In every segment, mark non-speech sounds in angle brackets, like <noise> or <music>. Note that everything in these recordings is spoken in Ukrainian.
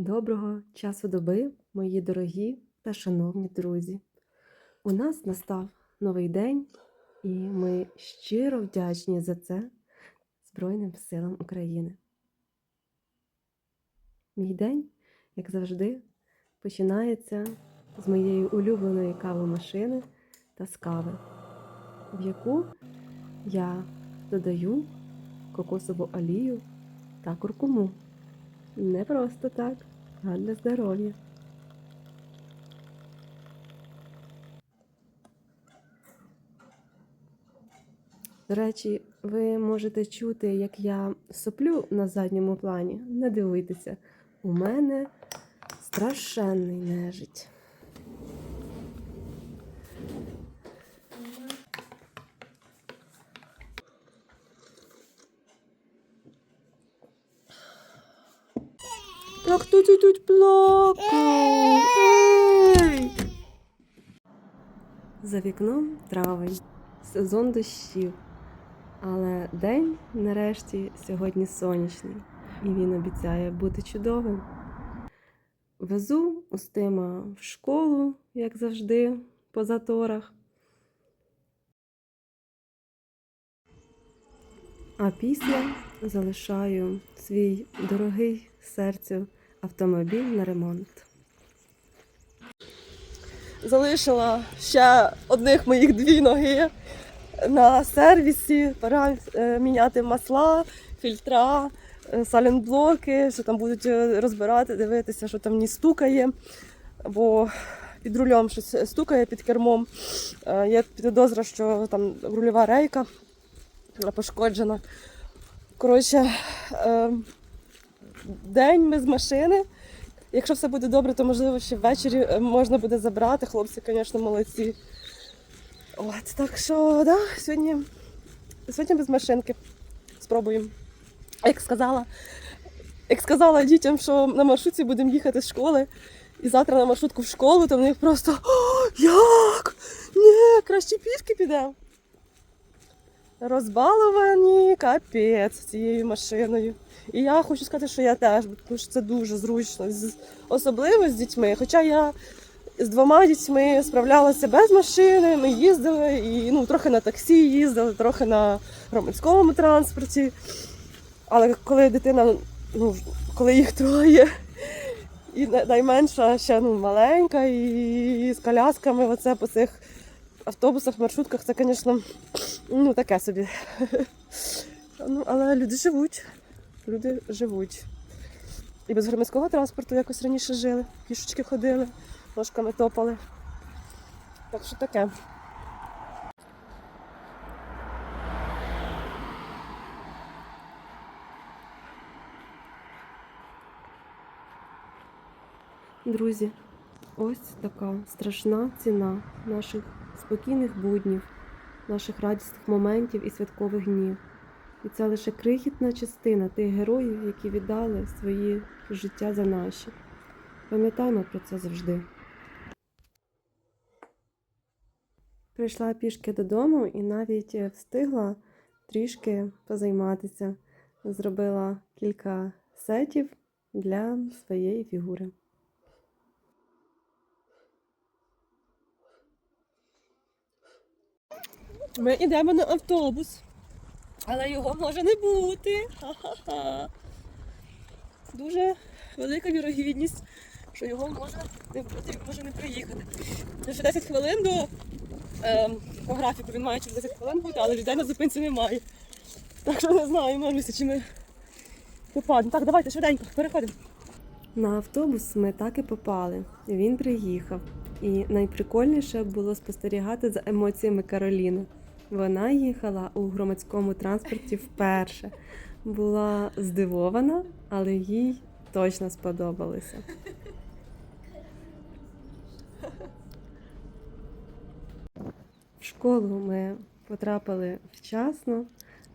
Доброго часу доби, мої дорогі та шановні друзі. У нас настав новий день, і ми щиро вдячні за це Збройним силам України. Мій день, як завжди, починається з моєї улюбленої кавомашини та з кави, в яку я додаю кокосову олію та куркуму. Не просто так, а для здоров'я. До речі, ви можете чути, як я соплю на задньому плані. Не дивитися, у мене страшенний нежить. Так хто це тут плакав? Ей! За вікном травень, сезон дощів. Але день, нарешті, сьогодні сонячний, і він обіцяє бути чудовим. Везу Устима в школу, як завжди, по заторах. А після залишаю свій дорогий серцю автомобіль на ремонт. залишила ще одних моїх дві ноги на сервісі. Пора е, міняти масла, фільтра, е, салінблоки, що там будуть е, розбирати, дивитися, що там не стукає. Бо під рулем щось стукає під кермом. Є підозра, що там рульова рейка пошкоджена. Коротше, день без машини. Якщо все буде добре, то можливо ще ввечері е, можна буде забрати. Хлопці, звісно, молодці. От, так що, да, сьогодні, сьогодні без машинки. Спробуємо. Як сказала, як сказала дітям, що на маршрутці будемо їхати з школи, і завтра на маршрутку в школу, то в них просто О, як? Ні, краще пішки підемо. Розбаловані капець цією машиною. І я хочу сказати, що я теж, тому що це дуже зручно, особливо з дітьми. Хоча я з двома дітьми справлялася без машини, ми їздили і ну, трохи на таксі їздили, трохи на громадському транспорті. Але коли дитина, ну, коли їх троє, і найменша ще ну, маленька, і з колясками, оце по цих автобусах, маршрутках, це, звісно, ну, таке собі. <laughs> Ну, але люди живуть. Люди живуть. І без громадського транспорту якось раніше жили, пішечки ходили, ножками топали. Так що таке. Друзі, ось така страшна ціна наших спокійних буднів, наших радісних моментів і святкових днів. І це лише крихітна частина тих героїв, які віддали свої життя за наші. Пам'ятаємо про це завжди. Прийшла пішки додому і навіть встигла трішки позайматися. Зробила кілька сетів для своєї фігури. Ми йдемо на автобус, але його може не бути. Ха-ха-ха. Дуже велика вірогідність, що його може не бути, може не приїхати. Ще 10 хвилин до ем, по графіку він має через 10 хвилин бути, але людей на зупинці немає. Так що не знаю, Марміся, чи ми попадемо. Так, давайте швиденько, переходимо. На автобус ми так і попали. Він приїхав. І найприкольніше було спостерігати за емоціями Кароліни. Вона їхала у громадському транспорті вперше. Була здивована, але їй точно сподобалося. В школу ми потрапили вчасно,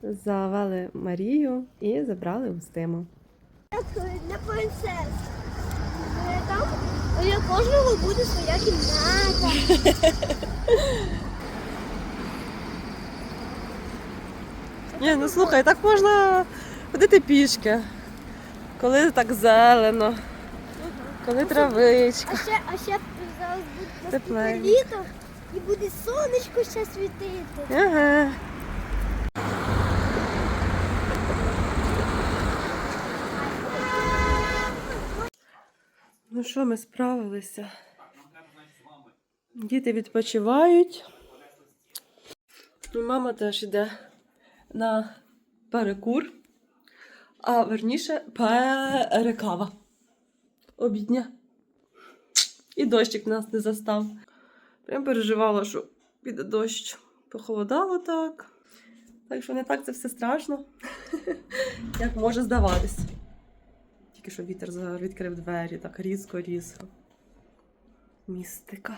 завели Марію і забрали Устиму. для принцес. Там у кожного буде своя кімната. Ні, ну слухай, так можна ходити пішки, коли так зелено. Коли травичка. А ще, а ще зараз буде наступне Тепленько. літо і буде сонечко ще світити. Ага. Ну що, ми справилися. Діти відпочивають. І мама теж йде на перекур, а верніше перекава. Обідня. І дощик нас не застав. Прям переживала, що піде дощ. Похолодало так. Так що не так це все страшно, <laughs> як може здаватись. Тільки що вітер відкрив двері, так різко-різко. Містика.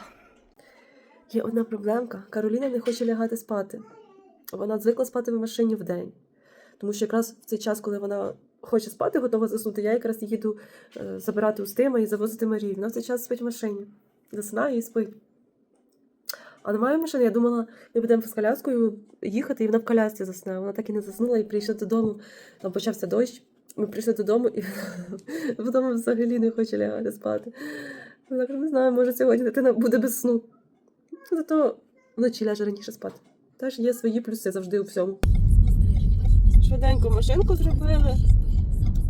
Є одна проблемка. Кароліна не хоче лягати спати. Вона звикла спати в машині вдень. Тому що якраз в цей час, коли вона хоче спати, готова заснути, я якраз їду е, забирати Устима і завозити Марію. Вона в цей час спить в машині. Засинає і спить. А немає машини, я думала, ми будемо з коляскою їхати, і вона в колясці засне. Вона так і не заснула, і прийшла додому. Там почався дощ. Ми прийшли додому, і <laughs> вдома взагалі не хоче лягати спати. Я так не знаю, може сьогодні дитина буде без сну. Зато вночі ляже раніше спати. Теж є свої плюси завжди у всьому. Швиденько машинку зробили,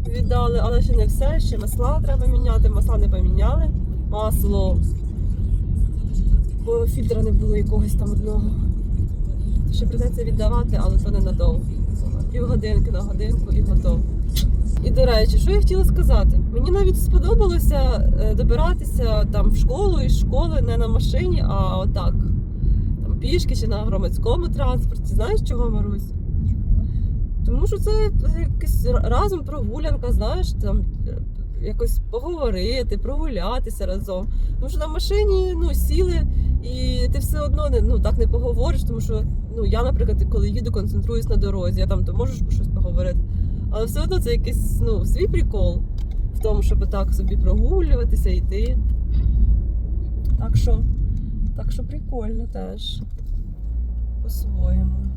віддали, але ще не все, ще масла треба міняти. Масла не поміняли. Масло. Бо фільтра не було якогось там одного. Ще придеться віддавати, але то ненадовго. Півгодинки на годинку і готово. І до речі, що я хотіла сказати? Мені навіть сподобалося е, добиратися там в школу із школи не на машині, а отак. Пішки чи на громадському транспорті. Знаєш чого, Марусь? Тому що це якась разом прогулянка, знаєш, там е, якось поговорити, прогулятися разом. Тому що на машині ну, сіли, і ти все одно не, ну, так не поговориш, тому що ну, я, наприклад, коли їду, концентруюсь на дорозі, я там то можеш про щось поговорити. Але все одно це якийсь ну, свій прикол в тому, щоб так собі прогулюватися, йти. Так що, так що прикольно теж. По-своєму.